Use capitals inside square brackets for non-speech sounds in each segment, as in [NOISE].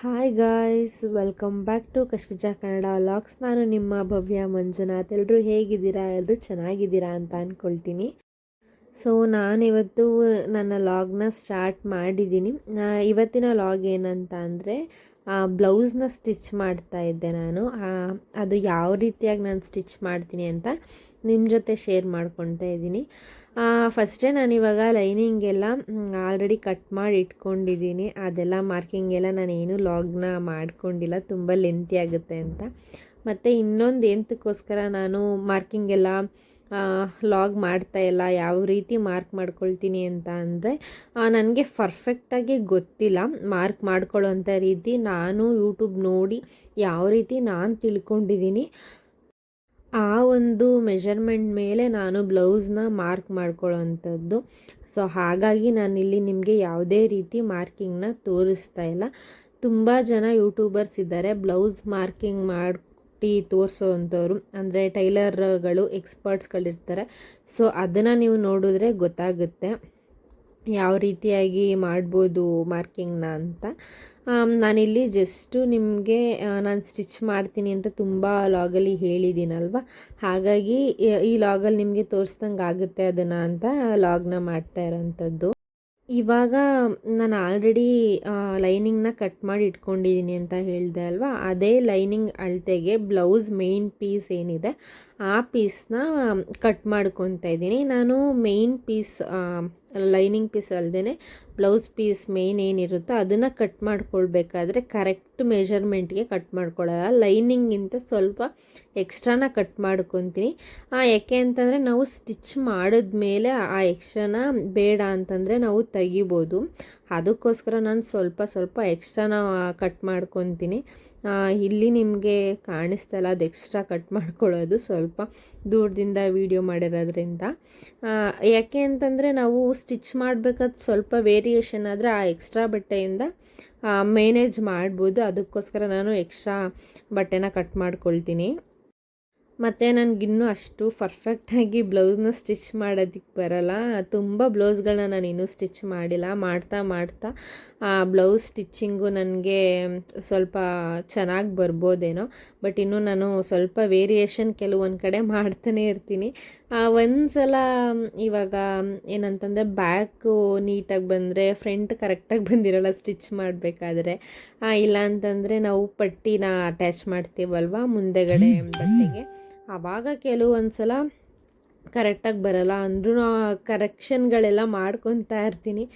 Hi guys welcome back to Kashmija Kannada vlogs ನಾನು ನಿಮ್ಮ ಭವ್ಯ ಮಂಜುನಾಥ್. ಎಲ್ಲರೂ ಹೇಗಿದ್ದೀರಾ? ಎಲ್ಲರೂ ಚೆನ್ನಾಗಿದ್ದೀರಾ ಅಂತ ಅಂದ್ಕೊಳ್ತೀನಿ ಸೊ ನಾನಿವತ್ತು ನನ್ನ ಲಾಗ್ನ ಸ್ಟಾರ್ಟ್ ಮಾಡಿದ್ದೀನಿ. ಇವತ್ತಿನ ಲಾಗ್ ಏನಂತ ಅಂದರೆ ಬ್ಲೌಸ್ನ ಸ್ಟಿಚ್ ಮಾಡ್ತಾ ಇದ್ದೆ ನಾನು. ಅದು ಯಾವ ರೀತಿಯಾಗಿ ನಾನು ಸ್ಟಿಚ್ ಮಾಡ್ತೀನಿ ಅಂತ ನಿಮ್ಮ ಜೊತೆ ಶೇರ್ ಮಾಡ್ಕೊತಾ ಇದ್ದೀನಿ. ಫಸ್ಟೇ ನಾನು ಇವಾಗ ಲೈನಿಂಗ್ ಎಲ್ಲ ಆಲ್ರೆಡಿ ಕಟ್ ಮಾಡಿ ಇಟ್ಕೊಂಡಿದ್ದೀನಿ. ಅದೆಲ್ಲ ಮಾರ್ಕಿಂಗ್ ಎಲ್ಲ ನಾನು ಏನು ಲಾಗ್ನ ಮಾಡ್ಕೊಂಡಿಲ್ಲ. ತುಂಬ ಲೆಂತಿ ಆಗುತ್ತೆ ಅಂತ. ಮತ್ತು ಇನ್ನೊಂದು ಎಂತಕ್ಕೋಸ್ಕರ ನಾನು ಮಾರ್ಕಿಂಗ್ ಎಲ್ಲ ಲಾಗ್ ಮಾಡ್ತಾ ಇಲ್ಲ. ಯಾವ ರೀತಿ ಮಾರ್ಕ್ ಮಾಡ್ಕೊಳ್ತೀನಿ ಅಂತ ಅಂದರೆ ನನಗೆ ಪರ್ಫೆಕ್ಟಾಗಿ ಗೊತ್ತಿಲ್ಲ. ಮಾರ್ಕ್ ಮಾಡ್ಕೊಳ್ಳೋಂಥ ರೀತಿ ನಾನು ಯೂಟ್ಯೂಬ್ ನೋಡಿ ಯಾವ ರೀತಿ ನಾನು ತಿಳ್ಕೊಂಡಿದ್ದೀನಿ. ಆ ಒಂದು ಮೆಷರ್ಮೆಂಟ್ ಮೇಲೆ ನಾನು ಬ್ಲೌಸ್ನ ಮಾರ್ಕ್ ಮಾಡ್ಕೊಳ್ಳೋವಂಥದ್ದು. ಸೊ ಹಾಗಾಗಿ ನಾನಿಲ್ಲಿ ನಿಮಗೆ ಯಾವುದೇ ರೀತಿ ಮಾರ್ಕಿಂಗ್ನ ತೋರಿಸ್ತಾ ಇಲ್ಲ. ತುಂಬ ಜನ ಯೂಟ್ಯೂಬರ್ಸ್ ಇದ್ದಾರೆ. ಬ್ಲೌಸ್ ಮಾರ್ಕಿಂಗ್ ಮಾಡಿ ತೋರಿಸೋ ಅಂಥವ್ರು ಅಂದರೆ ಟೈಲರ್ಗಳು ಎಕ್ಸ್ಪರ್ಟ್ಸ್ಗಳಿರ್ತಾರೆ ಸೊ ಅದನ್ನು ನೀವು ನೋಡಿದ್ರೆ ಗೊತ್ತಾಗುತ್ತೆ. ಯಾವ ರೀತಿಯಾಗಿ ಮಾಡ್ಬೋದು ಮಾರ್ಕಿಂಗ್ನ ಅಂತ. ನಾನಿಲ್ಲಿ ಜಸ್ಟು ನಿಮಗೆ ನಾನು ಸ್ಟಿಚ್ ಮಾಡ್ತೀನಿ ಅಂತ ತುಂಬ ಲಾಗಲ್ಲಿ ಹೇಳಿದ್ದೀನಲ್ವ ಹಾಗಾಗಿ, ಈ ಲಾಗಲ್ಲಿ ನಿಮಗೆ ತೋರಿಸ್ದಂಗೆ ಆಗುತ್ತೆ ಅದನ್ನು ಅಂತ ಲಾಗ್ನ ಮಾಡ್ತಾ ಇರೋಂಥದ್ದು. ಇವಾಗ ನಾನು ಆಲ್ರೆಡಿ ಲೈನಿಂಗ್ನ ಕಟ್ ಮಾಡಿ ಇಟ್ಕೊಂಡಿದ್ದೀನಿ ಅಂತ ಹೇಳಿದೆ ಅಲ್ವಾ? ಅದೇ ಲೈನಿಂಗ್ ಅಳತೆಗೆ ಬ್ಲೌಸ್ ಮೇನ್ ಪೀಸ್ ಏನಿದೆ ಆ ಪೀಸ್ನ ಕಟ್ ಮಾಡ್ಕೊತಾ ಇದ್ದೀನಿ. ನಾನು ಮೇಯ್ನ್ ಪೀಸ್ ಲೈನಿಂಗ್ ಪೀಸ್ ಅಲ್ಲದೇ ಬ್ಲೌಸ್ ಪೀಸ್ ಮೇಯ್ನ್ ಏನಿರುತ್ತೋ ಅದನ್ನು ಕಟ್ ಮಾಡ್ಕೊಳ್ಬೇಕಾದ್ರೆ ಕರೆಕ್ಟ್ ಮೆಷರ್ಮೆಂಟ್ಗೆ ಕಟ್ ಮಾಡ್ಕೊಳ್ಳಲ್ಲ. ಲೈನಿಂಗಿಂತ ಸ್ವಲ್ಪ ಎಕ್ಸ್ಟ್ರಾನ ಕಟ್ ಮಾಡ್ಕೊತೀನಿ. ಯಾಕೆ ಅಂತಂದರೆ ನಾವು ಸ್ಟಿಚ್ ಮಾಡಿದ್ಮೇಲೆ ಆ ಎಕ್ಸ್ಟ್ರಾನ ಬೇಡ ಅಂತಂದರೆ ನಾವು ತೆಗಿಬೋದು. ಅದಕ್ಕೋಸ್ಕರ ನಾನು ಸ್ವಲ್ಪ ಸ್ವಲ್ಪ ಎಕ್ಸ್ಟ್ರಾನ ಕಟ್ ಮಾಡ್ಕೊತೀನಿ. ಇಲ್ಲಿ ನಿಮಗೆ ಕಾಣಿಸ್ತಲ್ಲ ಅದು ಎಕ್ಸ್ಟ್ರಾ ಕಟ್ ಮಾಡ್ಕೊಳ್ಳೋದು ಸ್ವಲ್ಪ ದೂರದಿಂದ ವೀಡಿಯೋ ಮಾಡಿರೋದ್ರಿಂದ. ಯಾಕೆ ಅಂತಂದರೆ ನಾವು ಸ್ಟಿಚ್ ಮಾಡಬೇಕಾದ ಸ್ವಲ್ಪ ವೇರಿಯೇಷನ್ ಆದರೆ ಆ ಎಕ್ಸ್ಟ್ರಾ ಬಟ್ಟೆಯಿಂದ ಮೇನೇಜ್ ಮಾಡ್ಬೋದು. ಅದಕ್ಕೋಸ್ಕರ ನಾನು ಎಕ್ಸ್ಟ್ರಾ ಬಟ್ಟೆನ ಕಟ್ ಮಾಡ್ಕೊಳ್ತೀನಿ. ಮತ್ತು ನನಗಿನ್ನೂ ಅಷ್ಟು ಪರ್ಫೆಕ್ಟಾಗಿ ಬ್ಲೌಸ್ನ ಸ್ಟಿಚ್ ಮಾಡೋದಕ್ಕೆ ಬರಲ್ಲ. ತುಂಬ ಬ್ಲೌಸ್ಗಳನ್ನ ನಾನು ಇನ್ನೂ ಸ್ಟಿಚ್ ಮಾಡಿಲ್ಲ. ಮಾಡ್ತಾ ಮಾಡ್ತಾ ಆ ಬ್ಲೌಸ್ ಸ್ಟಿಚ್ಚಿಂಗು ನನಗೆ ಸ್ವಲ್ಪ ಚೆನ್ನಾಗಿ ಬರ್ಬೋದೇನೋ. ಬಟ್ ಇನ್ನೂ ನಾನು ಸ್ವಲ್ಪ ವೇರಿಯೇಷನ್ ಕೆಲವೊಂದು ಕಡೆ ಮಾಡ್ತಾನೆ ಇರ್ತೀನಿ. ಒಂದು ಸಲ ಇವಾಗ ಏನಂತಂದರೆ ಬ್ಯಾಕು ನೀಟಾಗಿ ಬಂದರೆ ಫ್ರಂಟ್ ಕರೆಕ್ಟಾಗಿ ಬಂದಿರಲ್ಲ ಸ್ಟಿಚ್ ಮಾಡಬೇಕಾದ್ರೆ. ಇಲ್ಲ ಅಂತಂದರೆ ನಾವು ಪಟ್ಟಿನ ಅಟ್ಯಾಚ್ ಮಾಡ್ತೀವಲ್ವಾ ಮುಂದೆಗಡೆ ಬಟ್ಟೆಗೆ. ಆವಾಗ ಕೆಲವೊಂದ್ಸಲ ಕರೆಕ್ಟಾಗಿ ಬರಲ್ಲ. ಅಂದ್ರೂ ಕರೆಕ್ಷನ್ಗಳೆಲ್ಲ ಮಾಡ್ಕೊತಾ ಇರ್ತೀನಿ.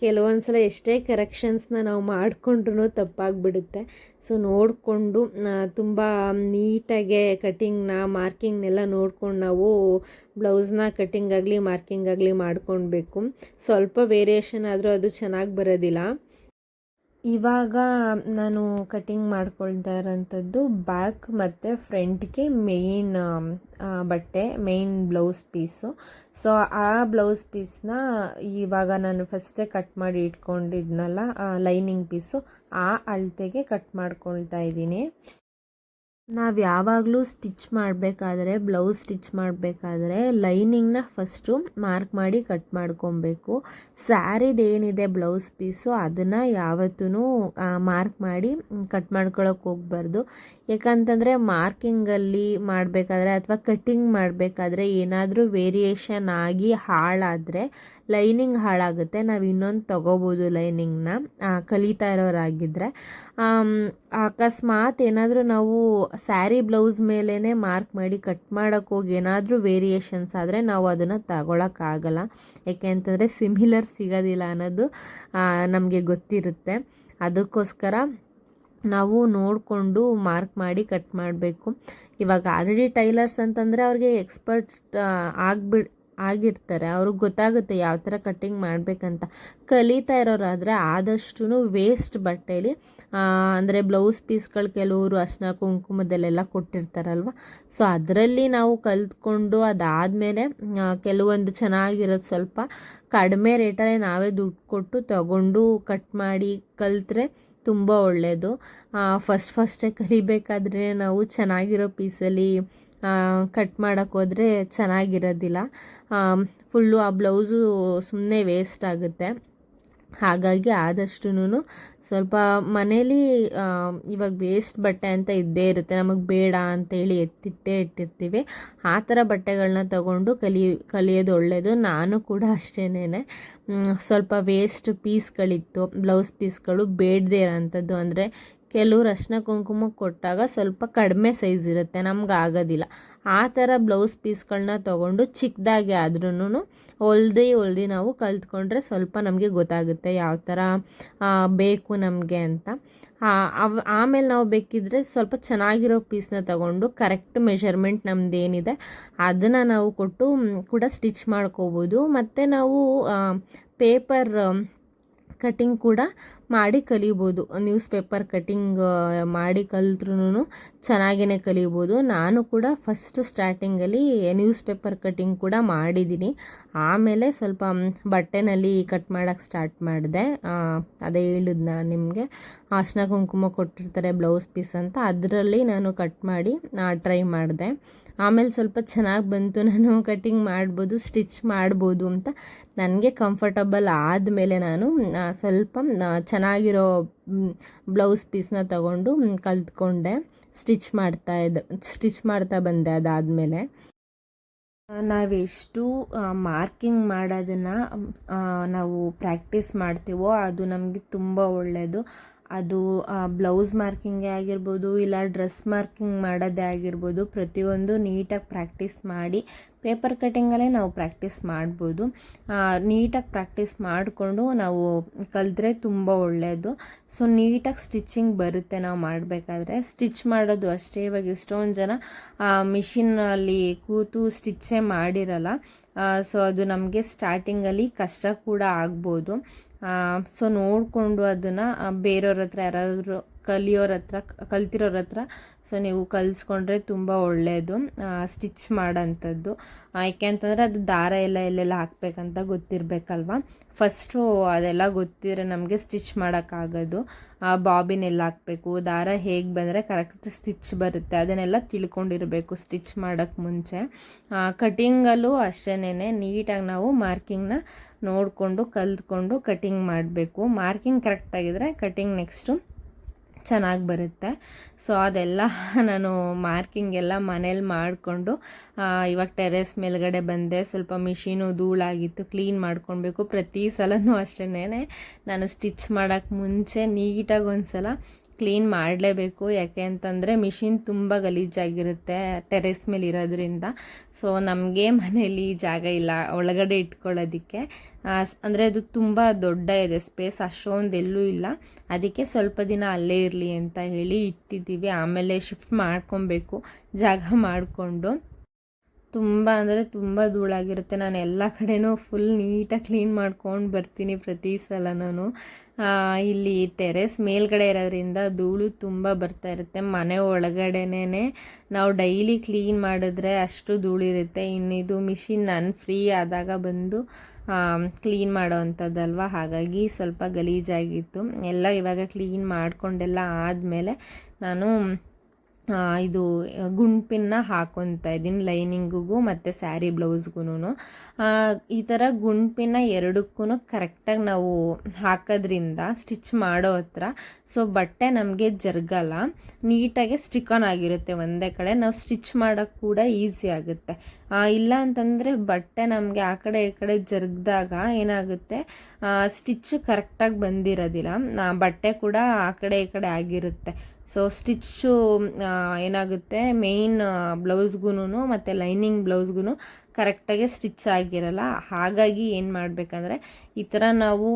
ಕೆಲವೊಂದು ಸಲ ಎಷ್ಟೇ ಕರೆಕ್ಷನ್ಸ್ನ ನಾವು ಮಾಡಿಕೊಂಡ್ರೂ ತಪ್ಪಾಗಿಬಿಡುತ್ತೆ. ಸೊ, ನೋಡಿಕೊಂಡು ತುಂಬ ನೀಟಾಗೆ ಕಟಿಂಗ್ನ, ಮಾರ್ಕಿಂಗ್ನೆಲ್ಲ ನೋಡ್ಕೊಂಡು ನಾವು ಬ್ಲೌಸ್ನ ಕಟಿಂಗ್ ಆಗಲಿ ಮಾರ್ಕಿಂಗ್ ಆಗಲಿ ಮಾಡ್ಕೊಳ್ಬೇಕು. ಸ್ವಲ್ಪ ವೇರಿಯೇಷನ್ ಆದರೂ ಅದು ಚೆನ್ನಾಗಿ ಬರೋದಿಲ್ಲ. ಇವಾಗ ನಾನು ಕಟಿಂಗ್ ಮಾಡ್ಕೊಳ್ತಾ ಇರೋಂಥದ್ದು ಬ್ಯಾಕ್ ಮತ್ತು ಫ್ರಂಟ್ಗೆ ಮೇಯ್ನ್ ಬಟ್ಟೆ ಮೇಯ್ನ್ ಬ್ಲೌಸ್ ಪೀಸು ಸೊ ಆ ಬ್ಲೌಸ್ ಪೀಸ್ನ ಇವಾಗ ನಾನು ಫಸ್ಟೇ ಕಟ್ ಮಾಡಿ ಇಟ್ಕೊಂಡಿದ್ನಲ್ಲ ಲೈನಿಂಗ್ ಪೀಸು ಆ ಅಳತೆಗೆ ಕಟ್ ಮಾಡ್ಕೊಳ್ತಾ ಇದ್ದೀನಿ ನಾವು ಯಾವಾಗಲೂ ಸ್ಟಿಚ್ ಮಾಡಬೇಕಾದ್ರೆ, ಬ್ಲೌಸ್ ಸ್ಟಿಚ್ ಮಾಡಬೇಕಾದ್ರೆ ಲೈನಿಂಗ್ನ ಫಸ್ಟು ಮಾರ್ಕ್ ಮಾಡಿ ಕಟ್ ಮಾಡ್ಕೊಬೇಕು. ಸ್ಯಾರಿದೇನಿದೆ ಬ್ಲೌಸ್ ಪೀಸು, ಅದನ್ನು ಯಾವತ್ತೂ ಮಾರ್ಕ್ ಮಾಡಿ ಕಟ್ ಮಾಡ್ಕೊಳಕ್ಕೆ ಹೋಗ್ಬಾರ್ದು. ಯಾಕಂತಂದರೆ ಮಾರ್ಕಿಂಗಲ್ಲಿ ಮಾಡಬೇಕಾದ್ರೆ ಅಥವಾ ಕಟ್ಟಿಂಗ್ ಮಾಡಬೇಕಾದ್ರೆ ಏನಾದರೂ ವೇರಿಯೇಷನ್ ಆಗಿ ಹಾಳಾದರೆ ಲೈನಿಂಗ್ ಹಾಳಾಗುತ್ತೆ. ನಾವು ಇನ್ನೊಂದು ತಗೋಬೋದು ಲೈನಿಂಗ್ನ ಕಲಿತಾ ಇರೋರಾಗಿದ್ದರೆ ಅಕಸ್ಮಾತ್ ಏನಾದರೂ ನಾವು ಸ್ಯಾರಿ ಬ್ಲೌಸ್ ಮೇಲೇ ಮಾರ್ಕ್ ಮಾಡಿ ಕಟ್ ಮಾಡೋಕ್ಕೆ ಹೋಗಿ ಏನಾದರೂ ವೇರಿಯೇಷನ್ಸ್ ಆದರೆ ನಾವು ಅದನ್ನು ತಗೊಳಕ್ಕಾಗಲ್ಲ ಯಾಕೆ ಅಂತಂದರೆ ಸಿಮಿಲರ್ ಸಿಗೋದಿಲ್ಲ ಅನ್ನೋದು ನಮಗೆ ಗೊತ್ತಿರುತ್ತೆ. ಅದಕ್ಕೋಸ್ಕರ ನಾವು ನೋಡಿಕೊಂಡು ಮಾರ್ಕ್ ಮಾಡಿ ಕಟ್ ಮಾಡಬೇಕು. ಇವಾಗ ಆಲ್ರೆಡಿ ಟೈಲರ್ಸ್ ಅಂತಂದರೆ ಅವ್ರಿಗೆ ಎಕ್ಸ್ಪರ್ಟ್ಸ್ ಆಗ್ಬಿಡ್ ಆಗಿರ್ತಾರೆ. ಅವ್ರಿಗೆ ಗೊತ್ತಾಗುತ್ತೆ ಯಾವ ಥರ ಕಟ್ಟಿಂಗ್ ಮಾಡಬೇಕಂತ. ಕಲಿತಾ ಇರೋರಾದರೆ ಆದಷ್ಟು ವೇಸ್ಟ್ ಬಟ್ಟೆಯಲ್ಲಿ ಅಂದರೆ ಬ್ಲೌಸ್ ಪೀಸ್ಗಳು ಕೆಲವರು ಅರ್ಶಿನ ಕುಂಕುಮದಲ್ಲೆಲ್ಲ ಕೊಟ್ಟಿರ್ತಾರಲ್ವ? ಸೊ ಅದರಲ್ಲಿ ನಾವು ಕಲ್ತ್ಕೊಂಡು ಅದಾದಮೇಲೆ ಕೆಲವೊಂದು ಚೆನ್ನಾಗಿರೋದು ಸ್ವಲ್ಪ ಕಡಿಮೆ ರೇಟಲ್ಲೇ ನಾವೇ ದುಡ್ಡು ಕೊಟ್ಟು ತಗೊಂಡು ಕಟ್ ಮಾಡಿ ಕಲಿತ್ರೆ ತುಂಬ ಒಳ್ಳೆಯದು ಫಸ್ಟ್ ಫಸ್ಟೇ ಕಲಿಬೇಕಾದ್ರೆ ನಾವು ಚೆನ್ನಾಗಿರೋ ಪೀಸಲ್ಲಿ ಕಟ್ ಮಾಡೋಕ್ಕೆ ಹೋದರೆ ಚೆನ್ನಾಗಿರೋದಿಲ್ಲ. ಫುಲ್ಲು ಆ ಬ್ಲೌಸು ಸುಮ್ಮನೆ ವೇಸ್ಟ್ ಆಗುತ್ತೆ. ಹಾಗಾಗಿ ಆದಷ್ಟು ಸ್ವಲ್ಪ ಮನೇಲಿ ಇವಾಗ ವೇಸ್ಟ್ ಬಟ್ಟೆ ಅಂತ ಇದ್ದೇ ಇರುತ್ತೆ. ನಮಗೆ ಬೇಡ ಅಂತೇಳಿ ಎತ್ತಿಟ್ಟೇ ಇಟ್ಟಿರ್ತೀವಿ. ಆ ಥರ ಬಟ್ಟೆಗಳನ್ನ ತಗೊಂಡು ಕಲಿ, ಕಲಿಯೋದು ಒಳ್ಳೆಯದು ನಾನು ಕೂಡ ಅಷ್ಟೇನೆ ಸ್ವಲ್ಪ ವೇಸ್ಟ್ ಪೀಸ್ಗಳಿತ್ತು ಬ್ಲೌಸ್ ಪೀಸ್ಗಳು ಬೇಡದೇ ಇರೋಂಥದ್ದು. ಅಂದರೆ ಕೆಲವ್ರು ಅರ್ಶಿನ ಕುಂಕುಮ ಕೊಟ್ಟಾಗ ಸ್ವಲ್ಪ ಕಡಿಮೆ ಸೈಜ್ ಇರುತ್ತೆ, ನಮ್ಗೆ ಆಗೋದಿಲ್ಲ. ಆ ಥರ ಬ್ಲೌಸ್ ಪೀಸ್ಗಳನ್ನ ತೊಗೊಂಡು ಚಿಕ್ಕದಾಗಿ ಆದ್ರೂ ಹೊಲ್ದು ಹೊಲ್ದು ನಾವು ಕಲ್ತ್ಕೊಂಡ್ರೆ ಸ್ವಲ್ಪ ನಮಗೆ ಗೊತ್ತಾಗುತ್ತೆ ಯಾವ ಥರ ಬೇಕು ನಮಗೆ ಅಂತ. ಆಮೇಲೆ ನಾವು ಬೇಕಿದ್ರೆ ಸ್ವಲ್ಪ ಚೆನ್ನಾಗಿರೋ ಪೀಸ್ನ ತಗೊಂಡು ಕರೆಕ್ಟ್ ಮೆಷರ್ಮೆಂಟ್ ನಮ್ದು ಏನಿದೆ ಅದನ್ನು ನಾವು ಕೊಟ್ಟು ಕೂಡ ಸ್ಟಿಚ್ ಮಾಡ್ಕೋಬೋದು. ಮತ್ತು ನಾವು ಪೇಪರ್, ಕಟಿಂಗ್ ಕೂಡ ಮಾಡಿ ಕಲಿಬೋದು. ನ್ಯೂಸ್ ಪೇಪರ್ ಕಟಿಂಗ್ ಮಾಡಿ ಕಲಿತ್ರೂ ಚೆನ್ನಾಗೇ ಕಲಿಬೋದು. ನಾನು ಕೂಡ ಫಸ್ಟು ಸ್ಟಾರ್ಟಿಂಗಲ್ಲಿ ನ್ಯೂಸ್ ಪೇಪರ್ ಕಟಿಂಗ್ ಕೂಡ ಮಾಡಿದ್ದೀನಿ ಆಮೇಲೆ ಸ್ವಲ್ಪ ಬಟ್ಟೆನಲ್ಲಿ ಕಟ್ ಮಾಡೋಕ್ಕೆ ಸ್ಟಾರ್ಟ್ ಮಾಡಿದೆ. ಅದೇ ಹೇಳಿದ್ ನಾನು ನಿಮಗೆ. ಅರ್ಶಿನ ಕುಂಕುಮ ಕೊಟ್ಟಿರ್ತಾರೆ ಬ್ಲೌಸ್ ಪೀಸ್ ಅಂತ. ಅದರಲ್ಲಿ ನಾನು ಕಟ್ ಮಾಡಿ ಟ್ರೈ ಮಾಡಿದೆ. ಆಮೇಲೆ ಸ್ವಲ್ಪ ಚೆನ್ನಾಗಿ ಬಂತು. ನಾನು ಕಟಿಂಗ್ ಮಾಡ್ಬೋದು ಸ್ಟಿಚ್ ಮಾಡ್ಬೋದು ಅಂತ ನನಗೆ ಕಂಫರ್ಟಬಲ್ ಆದಮೇಲೆ ನಾನು ಸ್ವಲ್ಪ ಚೆನ್ನಾಗಿರೋ ಬ್ಲೌಸ್ ಪೀಸ್ನ ತಗೊಂಡು ಕಲ್ತ್ಕೊಂಡೆ. ಸ್ಟಿಚ್ ಮಾಡ್ತಾ ಇದ್ದೆ ಸ್ಟಿಚ್ ಮಾಡ್ತಾ ಬಂದೆ ಅದಾದಮೇಲೆ. ನಾವೆಷ್ಟು ಮಾರ್ಕಿಂಗ್ ಮಾಡೋದನ್ನು ನಾವು ಪ್ರಾಕ್ಟೀಸ್ ಮಾಡ್ತೀವೋ ಅದು ನಮಗೆ ತುಂಬ ಒಳ್ಳೆಯದು ಅದು ಬ್ಲೌಸ್ ಮಾರ್ಕಿಂಗೇ ಆಗಿರ್ಬೋದು, ಇಲ್ಲ ಡ್ರೆಸ್ ಮಾರ್ಕಿಂಗ್ ಮಾಡೋದೇ ಆಗಿರ್ಬೋದು, ಪ್ರತಿಯೊಂದು ನೀಟಾಗಿ ಪ್ರಾಕ್ಟೀಸ್ ಮಾಡಿ ಪೇಪರ್ ಕಟ್ಟಿಂಗಲ್ಲೇ ನಾವು ಪ್ರಾಕ್ಟೀಸ್ ಮಾಡ್ಬೋದು. ನೀಟಾಗಿ ಪ್ರಾಕ್ಟೀಸ್ ಮಾಡಿಕೊಂಡು ನಾವು ಕಲಿತ್ರೆ ತುಂಬ ಒಳ್ಳೆಯದು ಸೊ ನೀಟಾಗಿ ಸ್ಟಿಚ್ಚಿಂಗ್ ಬರುತ್ತೆ ನಾವು ಮಾಡಬೇಕಾದ್ರೆ. ಸ್ಟಿಚ್ ಮಾಡೋದು ಅಷ್ಟೇ, ಇವಾಗ ಎಷ್ಟೊಂದು ಜನ ಮಿಷಿನಲ್ಲಿ ಕೂತು ಸ್ಟಿಚ್ಚೇ ಮಾಡಿರಲ್ಲ. ಸೊ ಅದು ನಮಗೆ ಸ್ಟಾರ್ಟಿಂಗಲ್ಲಿ ಕಷ್ಟ ಕೂಡ ಆಗ್ಬೋದು. ಸೊ ನೋಡಿಕೊಂಡು ಅದನ್ನು ಬೇರೆಯವ್ರ ಹತ್ರ ಯಾರಾದರೂ ಕಲಿಯೋರ ಹತ್ರ, ಕಲ್ತಿರೋರ ಹತ್ರ. ಸೊ ನೀವು ಕಲಿಸ್ಕೊಂಡ್ರೆ ತುಂಬ ಒಳ್ಳೆಯದು ಸ್ಟಿಚ್ ಮಾಡೋಂಥದ್ದು. ಯಾಕೆ ಅಂತಂದರೆ ಅದು ದಾರ ಎಲ್ಲ ಎಲ್ಲೆಲ್ಲ ಹಾಕ್ಬೇಕಂತ ಗೊತ್ತಿರಬೇಕಲ್ವ? ಫಸ್ಟು ಅದೆಲ್ಲ ಗೊತ್ತಿದ್ರೆ ನಮಗೆ ಸ್ಟಿಚ್ ಮಾಡೋಕ್ಕಾಗೋದು. ಬಾಬಿನ್ ಎಲ್ಲ ಹಾಕಬೇಕು? ದಾರ ಹೇಗೆ ಬಂದರೆ ಕರೆಕ್ಟ್ ಸ್ಟಿಚ್ ಬರುತ್ತೆ. ಅದನ್ನೆಲ್ಲ ತಿಳ್ಕೊಂಡಿರಬೇಕು ಸ್ಟಿಚ್ ಮಾಡೋಕ್ಕೆ ಮುಂಚೆ. ಕಟಿಂಗಲ್ಲೂ ಅಷ್ಟೇನೆ ನೀಟಾಗಿ ನಾವು ಮಾರ್ಕಿಂಗ್ನ ನೋಡಿಕೊಂಡು, ಕಲ್ತ್ಕೊಂಡು ಕಟಿಂಗ್ ಮಾಡಬೇಕು. ಮಾರ್ಕಿಂಗ್ ಕರೆಕ್ಟಾಗಿದ್ದರೆ ಕಟಿಂಗ್ ನೆಕ್ಸ್ಟು ಚೆನ್ನಾಗಿ ಬರುತ್ತೆ. ಸೊ ಅದೆಲ್ಲ [LAUGHS] ನಾನು ಮಾರ್ಕಿಂಗ್ ಎಲ್ಲ ಮನೇಲಿ ಮಾಡಿಕೊಂಡು ಇವಾಗ ಟೆರೆಸ್ ಮೇಲ್ಗಡೆ ಬಂದೆ. ಸ್ವಲ್ಪ ಮಿಷಿನು ಧೂಳಾಗಿತ್ತು. ಕ್ಲೀನ್ ಮಾಡ್ಕೊಳ್ಬೇಕು. ಪ್ರತಿ ಸಲನೂ ಅಷ್ಟೇ ನಾನು ಸ್ಟಿಚ್ ಮಾಡೋಕ್ಕೆ ಮುಂಚೆ ನೀಟಾಗಿ ಒಂದು ಸಲ ಕ್ಲೀನ್ ಮಾಡಲೇಬೇಕು. ಯಾಕೆ ಅಂತಂದರೆ ಮಿಷಿನ್ ತುಂಬ ಗಲೀಜಾಗಿರುತ್ತೆ ಟೆರೆಸ್ ಮೇಲೆ ಇರೋದ್ರಿಂದ. ಸೊ ನಮಗೆ ಮನೇಲಿ ಜಾಗ ಇಲ್ಲ ಒಳಗಡೆ ಇಟ್ಕೊಳ್ಳೋದಕ್ಕೆ. ಅಂದರೆ ಅದು ತುಂಬ ದೊಡ್ಡ ಇದೆ ಸ್ಪೇಸ್ ಅಷ್ಟೊಂದು ಎಲ್ಲೂ ಇಲ್ಲ. ಅದಕ್ಕೆ ಸ್ವಲ್ಪ ದಿನ ಅಲ್ಲೇ ಇರಲಿ ಅಂತ ಹೇಳಿ ಇಟ್ಟಿದ್ದೀವಿ. ಆಮೇಲೆ ಶಿಫ್ಟ್ ಮಾಡ್ಕೊಬೇಕು, ಜಾಗ ಮಾಡಿಕೊಂಡು. ತುಂಬ ಅಂದರೆ ತುಂಬ ಧೂಳಾಗಿರುತ್ತೆ. ನಾನು ಎಲ್ಲ ಕಡೆನೂ ಫುಲ್ ನೀಟಾಗಿ ಕ್ಲೀನ್ ಮಾಡ್ಕೊಂಡು ಬರ್ತೀನಿ ಪ್ರತಿ ಸಲ ನಾನು. ಇಲ್ಲಿ ಟೆರೆಸ್ ಮೇಲ್ಗಡೆ ಇರೋದ್ರಿಂದ ಧೂಳು ತುಂಬ ಬರ್ತಾ ಇರುತ್ತೆ. ಮನೆ ಒಳಗಡೆನೇ ನಾವು ಡೈಲಿ ಕ್ಲೀನ್ ಮಾಡಿದ್ರೆ ಅಷ್ಟು ಧೂಳಿರುತ್ತೆ ಇನ್ನಿದು ಮಿಷಿನ್ ನಾನು ಫ್ರೀ ಆದಾಗ ಬಂದು ಕ್ಲೀನ್ ಮಾಡೋ ಅಂಥದ್ದಲ್ವ ಹಾಗಾಗಿ ಸ್ವಲ್ಪ ಗಲೀಜಾಗಿತ್ತು. ಎಲ್ಲ ಇವಾಗ ಕ್ಲೀನ್ ಮಾಡಿಕೊಂಡೆಲ್ಲ ಆದಮೇಲೆ ನಾನು ಇದು ಗುಂಪಿನ ಹಾಕೊತಾ ಇದ್ದೀನಿ, ಲೈನಿಂಗಿಗೂ ಮತ್ತು ಸ್ಯಾರಿ ಬ್ಲೌಸ್ಗೂ ಈ ಥರ ಗುಂಪಿನ ಎರಡಕ್ಕೂ ಕರೆಕ್ಟಾಗಿ ನಾವು ಹಾಕೋದ್ರಿಂದ, ಸ್ಟಿಚ್ ಮಾಡೋ ಹತ್ರ, ಸೊ ಬಟ್ಟೆ ನಮಗೆ ಜರ್ಗಲ್ಲ. ನೀಟಾಗಿ ಸ್ಟಿಕನ್ ಆಗಿರುತ್ತೆ ಒಂದೇ ಕಡೆ, ನಾವು ಸ್ಟಿಚ್ ಮಾಡೋಕ್ಕೆ ಕೂಡ ಈಸಿ ಆಗುತ್ತೆ. ಇಲ್ಲ ಅಂತಂದರೆ ಬಟ್ಟೆ ನಮಗೆ ಆ ಕಡೆ ಈ ಕಡೆ ಜರ್ಗ್ದಾಗ ಏನಾಗುತ್ತೆ ಸ್ಟಿಚ್ ಕರೆಕ್ಟಾಗಿ ಬಂದಿರೋದಿಲ್ಲ. ಬಟ್ಟೆ ಕೂಡ ಆ ಕಡೆ ಈ ಕಡೆ ಆಗಿರುತ್ತೆ. ಸೊ ಸ್ಟಿಚ್ಚು ಏನಾಗುತ್ತೆ? ಮೇಯ್ನ್ ಬ್ಲೌಸ್ಗೂ ಮತ್ತು ಲೈನಿಂಗ್ ಬ್ಲೌಸ್ಗೂ ಕರೆಕ್ಟಾಗಿ ಸ್ಟಿಚ್ ಆಗಿರಲ್ಲ. ಹಾಗಾಗಿ ಏನು ಮಾಡಬೇಕಂದ್ರೆ, ಈ ಥರ ನಾವು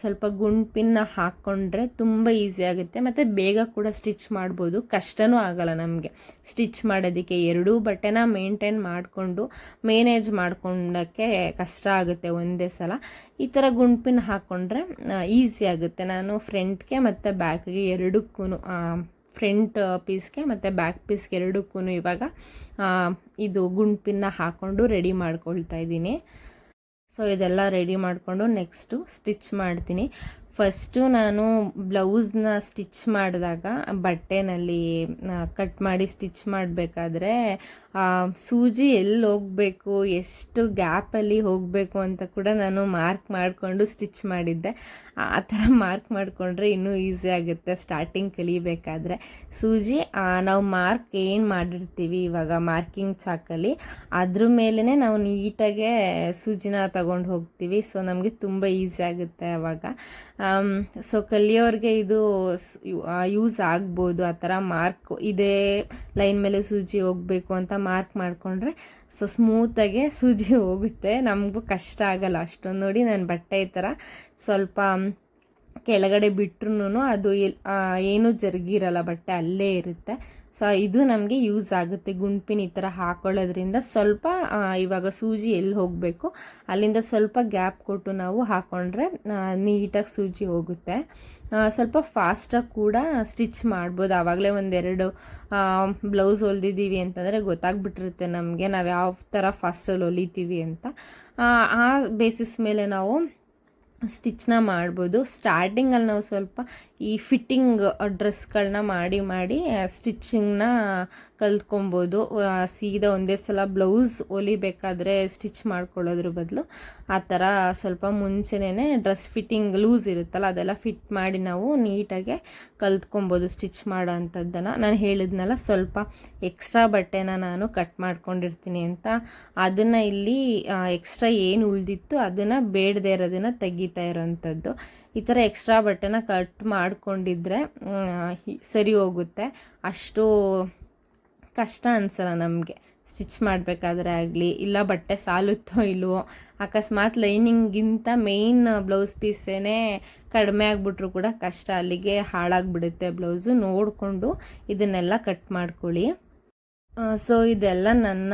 ಸ್ವಲ್ಪ ಸ್ವಲ್ಪ ಪಿನ್ನ ಹಾಕ್ಕೊಂಡ್ರೆ ತುಂಬ ಈಸಿ ಆಗುತ್ತೆ. ಮತ್ತು ಬೇಗ ಕೂಡ ಸ್ಟಿಚ್ ಮಾಡ್ಬೋದು. ಕಷ್ಟನೂ ಆಗಲ್ಲ ನಮಗೆ. ಸ್ಟಿಚ್ ಮಾಡೋದಕ್ಕೆ ಎರಡೂ ಬಟ್ಟೆನ ಮೇಂಟೈನ್ ಮಾಡಿಕೊಂಡು ಮೇನೇಜ್ ಮಾಡ್ಕೊಂಡಕ್ಕೆ ಕಷ್ಟ ಆಗುತ್ತೆ ಒಂದೇ ಸಲ. ಈ ಥರ ಪಿನ್ ಹಾಕ್ಕೊಂಡ್ರೆ ಈಸಿ ಆಗುತ್ತೆ. ನಾನು ಫ್ರಂಟ್ಗೆ ಮತ್ತು ಬ್ಯಾಕ್ಗೆ ಎರಡಕ್ಕೂ ಫ್ರಂಟ್ ಪೀಸ್ಗೆ ಮತ್ತು ಬ್ಯಾಕ್ ಪೀಸ್ಗೆ ಎರಡಕ್ಕೂ ಇವಾಗ ಇದು ಗುಂಪಿನ ಹಾಕ್ಕೊಂಡು ರೆಡಿ ಮಾಡ್ಕೊಳ್ತಾ ಇದ್ದೀನಿ. ಸೊ ಇದೆಲ್ಲ ರೆಡಿ ಮಾಡಿಕೊಂಡು ನೆಕ್ಸ್ಟು ಸ್ಟಿಚ್ ಮಾಡ್ತೀನಿ. ಫಸ್ಟು ನಾನು ಬ್ಲೌಸ್ನ ಸ್ಟಿಚ್ ಮಾಡಿದಾಗ, ಬಟ್ಟೆನಲ್ಲಿ ಕಟ್ ಮಾಡಿ ಸ್ಟಿಚ್ ಮಾಡಬೇಕಾದ್ರೆ ಸೂಜಿ ಎಲ್ಲಿ ಹೋಗಬೇಕು, ಎಷ್ಟು ಗ್ಯಾಪಲ್ಲಿ ಹೋಗಬೇಕು ಅಂತ ಕೂಡ ನಾನು ಮಾರ್ಕ್ ಮಾಡಿಕೊಂಡು ಸ್ಟಿಚ್ ಮಾಡಿದ್ದೆ. ಆ ಥರ ಮಾರ್ಕ್ ಮಾಡಿಕೊಂಡ್ರೆ ಇನ್ನೂ ಈಸಿ ಆಗುತ್ತೆ, ಸ್ಟಾರ್ಟಿಂಗ್ ಕಲಿಬೇಕಾದ್ರೆ. ಸೂಜಿ ನಾವು ಮಾರ್ಕ್ ಏನು ಮಾಡಿರ್ತೀವಿ ಇವಾಗ ಮಾರ್ಕಿಂಗ್ ಚಾಕಲ್ಲಿ, ಅದ್ರ ಮೇಲೇ ನಾವು ನೀಟಾಗೆ ಸೂಜಿನ ತಗೊಂಡು ಹೋಗ್ತೀವಿ. ಸೊ, ನಮಗೆ ತುಂಬ ಈಸಿ ಆಗುತ್ತೆ ಅವಾಗ. ಸೊ ಕಲಿಯೋರಿಗೆ ಇದು ಯೂಸ್ ಆಗ್ಬೋದು, ಆ ಥರ ಮಾರ್ಕ್ ಇದೇ ಲೈನ್ ಮೇಲೆ ಸೂಜಿ ಹೋಗಬೇಕು ಅಂತ ಮಾರ್ಕ್ ಮಾಡಿಕೊಂಡ್ರೆ ಸೊ ಸ್ಮೂತಾಗೆ ಸೂಜಿ ಹೋಗುತ್ತೆ. ನಮಗೂ ಕಷ್ಟ ಆಗಲ್ಲ ಅಷ್ಟೊಂದು ನೋಡಿ, ನಾನು ಬಟ್ಟೆ ಈ ಥರ ಸ್ವಲ್ಪ ಕೆಳಗಡೆ ಬಿಟ್ರು ಅದು ಏನು ಜರುಗಿರಲ್ಲ, ಬಟ್ಟೆ ಅಲ್ಲೇ ಇರುತ್ತೆ. ಸೊ ಇದು ನಮಗೆ ಯೂಸ್ ಆಗುತ್ತೆ. ಗುಂಪಿನ ಈ ಥರ ಹಾಕೊಳ್ಳೋದ್ರಿಂದ ಸ್ವಲ್ಪ ಇವಾಗ ಸೂಜಿ ಎಲ್ಲಿ ಹೋಗಬೇಕು, ಅಲ್ಲಿಂದ ಸ್ವಲ್ಪ ಗ್ಯಾಪ್ ಕೊಟ್ಟು ನಾವು ಹಾಕ್ಕೊಂಡ್ರೆ ನೀಟಾಗಿ ಸೂಜಿ ಹೋಗುತ್ತೆ. ಸ್ವಲ್ಪ ಫಾಸ್ಟಾಗಿ ಕೂಡ ಸ್ಟಿಚ್ ಮಾಡ್ಬೋದು. ಆವಾಗಲೇ ಒಂದೆರಡು ಬ್ಲೌಸ್ ಹೊಲ್ದಿದ್ದೀವಿ ಅಂತಂದರೆ ಗೊತ್ತಾಗ್ಬಿಟ್ಟಿರುತ್ತೆ ನಮಗೆ. ನಾವು ಯಾವ ಥರ ಫಾಸ್ಟಲ್ಲಿ ಹೊಲಿತೀವಿ ಅಂತ. ಆ ಬೇಸಿಸ್ ಮೇಲೆ ನಾವು ಸ್ಟಿಚ್ನ ಮಾಡ್ಬೋದು. ಸ್ಟಾರ್ಟಿಂಗಲ್ಲಿ ನಾವು ಸ್ವಲ್ಪ ಈ ಫಿಟ್ಟಿಂಗ್ ಡ್ರೆಸ್ಗಳನ್ನ ಮಾಡಿ ಮಾಡಿ ಸ್ಟಿಚ್ಚಿಂಗ್ನ ಕಲ್ತ್ಕೊಬೋದು. ಸೀದಾ ಒಂದೇ ಸಲ ಬ್ಲೌಸ್ ಹೊಲಿಬೇಕಾದ್ರೆ ಸ್ಟಿಚ್ ಮಾಡ್ಕೊಳ್ಳೋದ್ರ ಬದಲು ಆ ಥರ ಸ್ವಲ್ಪ ಮುಂಚೆನೇ ಡ್ರೆಸ್ ಫಿಟ್ಟಿಂಗ್ ಲೂಸ್ ಇರುತ್ತಲ್ಲ, ಅದೆಲ್ಲ ಫಿಟ್ ಮಾಡಿ ನಾವು ನೀಟಾಗೆ ಕಲ್ತ್ಕೊಬೋದು ಸ್ಟಿಚ್ ಮಾಡೋ ಅಂಥದ್ದನ್ನು. ನಾನು ಹೇಳಿದ್ನಲ್ಲ, ಸ್ವಲ್ಪ ಎಕ್ಸ್ಟ್ರಾ ಬಟ್ಟೆನ ನಾನು ಕಟ್ ಮಾಡ್ಕೊಂಡಿರ್ತೀನಿ ಅಂತ. ಅದನ್ನು ಇಲ್ಲಿ ಎಕ್ಸ್ಟ್ರಾ ಏನು ಉಳಿದಿತ್ತು ಅದನ್ನು ಬೇಡದೇ ಇರೋದನ್ನು ತೆಗಿತಾ ಇರೋವಂಥದ್ದು ಈ ಥರ ಎಕ್ಸ್ಟ್ರಾ ಬಟ್ಟೆನ ಕಟ್ ಮಾಡಿಕೊಂಡಿದ್ರೆ ಸರಿ ಹೋಗುತ್ತೆ. ಅಷ್ಟು ಕಷ್ಟ ಅನಿಸಲ್ಲ ನಮಗೆ. ಸ್ಟಿಚ್ ಮಾಡಬೇಕಾದ್ರೆ ಆಗಲಿ, ಇಲ್ಲ ಬಟ್ಟೆ ಸಾಲುತ್ತೋ ಇಲ್ವೋ, ಅಕಸ್ಮಾತ್ ಲೈನಿಂಗ್ಗಿಂತ ಮೇಯ್ನ್ ಬ್ಲೌಸ್ ಪೀಸೇನೆ ಕಡಿಮೆ ಆಗಿಬಿಟ್ರು ಕೂಡ ಕಷ್ಟ. ಅಲ್ಲಿಗೆ ಹಾಳಾಗಿಬಿಡುತ್ತೆ ಬ್ಲೌಸು ನೋಡಿಕೊಂಡು ಇದನ್ನೆಲ್ಲ ಕಟ್ ಮಾಡ್ಕೊಳ್ಳಿ. ಸೊ ಇದೆಲ್ಲ ನನ್ನ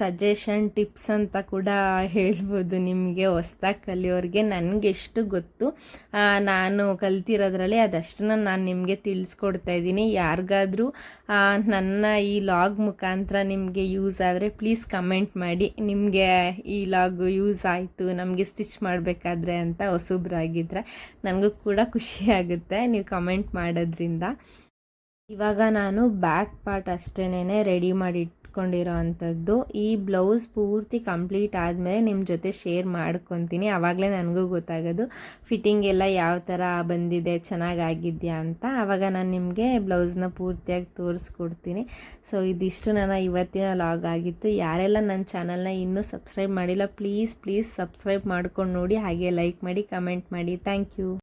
ಸಜೆಷನ್ ಟಿಪ್ಸ್ ಅಂತ ಕೂಡ ಹೇಳ್ಬೋದು ನಿಮಗೆ ಹೊಸ್ದಾಗಿ ಕಲಿಯೋರಿಗೆ. ನನಗೆ ಎಷ್ಟು ಗೊತ್ತು ನಾನು ಕಲ್ತಿರೋದ್ರಲ್ಲಿ ಅದಷ್ಟನ್ನು ನಾನು ನಿಮಗೆ ತಿಳಿಸ್ಕೊಡ್ತಾ ಇದ್ದೀನಿ. ಯಾರಿಗಾದರೂ ನನ್ನ ಈ ಲಾಗ್ ಮುಖಾಂತರ ನಿಮಗೆ ಯೂಸ್ ಆದರೆ ಪ್ಲೀಸ್ ಕಮೆಂಟ್ ಮಾಡಿ. ನಿಮಗೆ ಈ ಲಾಗ್ ಯೂಸ್ ಆಯಿತು, ನಮಗೆ ಸ್ಟಿಚ್ ಮಾಡಬೇಕಾದ್ರೆ ಅಂತ ಹೊಸಬ್ರಾಗಿದ್ದರೆ ನನಗೂ ಕೂಡ ಖುಷಿ ಆಗುತ್ತೆ. ನೀವು ಕಮೆಂಟ್ ಮಾಡೋದ್ರಿಂದ. ಇವಾಗ ನಾನು ಬ್ಯಾಕ್ ಪಾರ್ಟ್ ಅಷ್ಟೇನೆ ರೆಡಿ ಮಾಡಿ ಇಟ್ಕೊಂಡಿರೋ ಅಂಥದ್ದು. ಈ ಬ್ಲೌಸ್ ಪೂರ್ತಿ ಕಂಪ್ಲೀಟ್ ಆದಮೇಲೆ ನಿಮ್ಮ ಜೊತೆ ಶೇರ್ ಮಾಡ್ಕೊತೀನಿ. ಆವಾಗಲೇ ನನಗೂ ಗೊತ್ತಾಗೋದು ಫಿಟ್ಟಿಂಗ್ ಎಲ್ಲ ಯಾವ ಥರ ಬಂದಿದೆ, ಚೆನ್ನಾಗಾಗಿದೆಯಾ ಅಂತ. ಆವಾಗ ನಾನು ನಿಮಗೆ ಬ್ಲೌಸ್ನ ಪೂರ್ತಿಯಾಗಿ ತೋರಿಸ್ಕೊಡ್ತೀನಿ. ಸೊ, ಇದಿಷ್ಟು ನನ್ನ ಇವತ್ತಿನ ಲಾಗ್ ಆಗಿತ್ತು. ಯಾರೆಲ್ಲ ನನ್ನ ಚಾನಲ್ನ ಇನ್ನೂ ಸಬ್ಸ್ಕ್ರೈಬ್ ಮಾಡಿಲ್ಲ, ಪ್ಲೀಸ್ ಪ್ಲೀಸ್ ಸಬ್ಸ್ಕ್ರೈಬ್ ಮಾಡ್ಕೊಂಡು ನೋಡಿ. ಹಾಗೆ ಲೈಕ್ ಮಾಡಿ, ಕಮೆಂಟ್ ಮಾಡಿ. Thank you.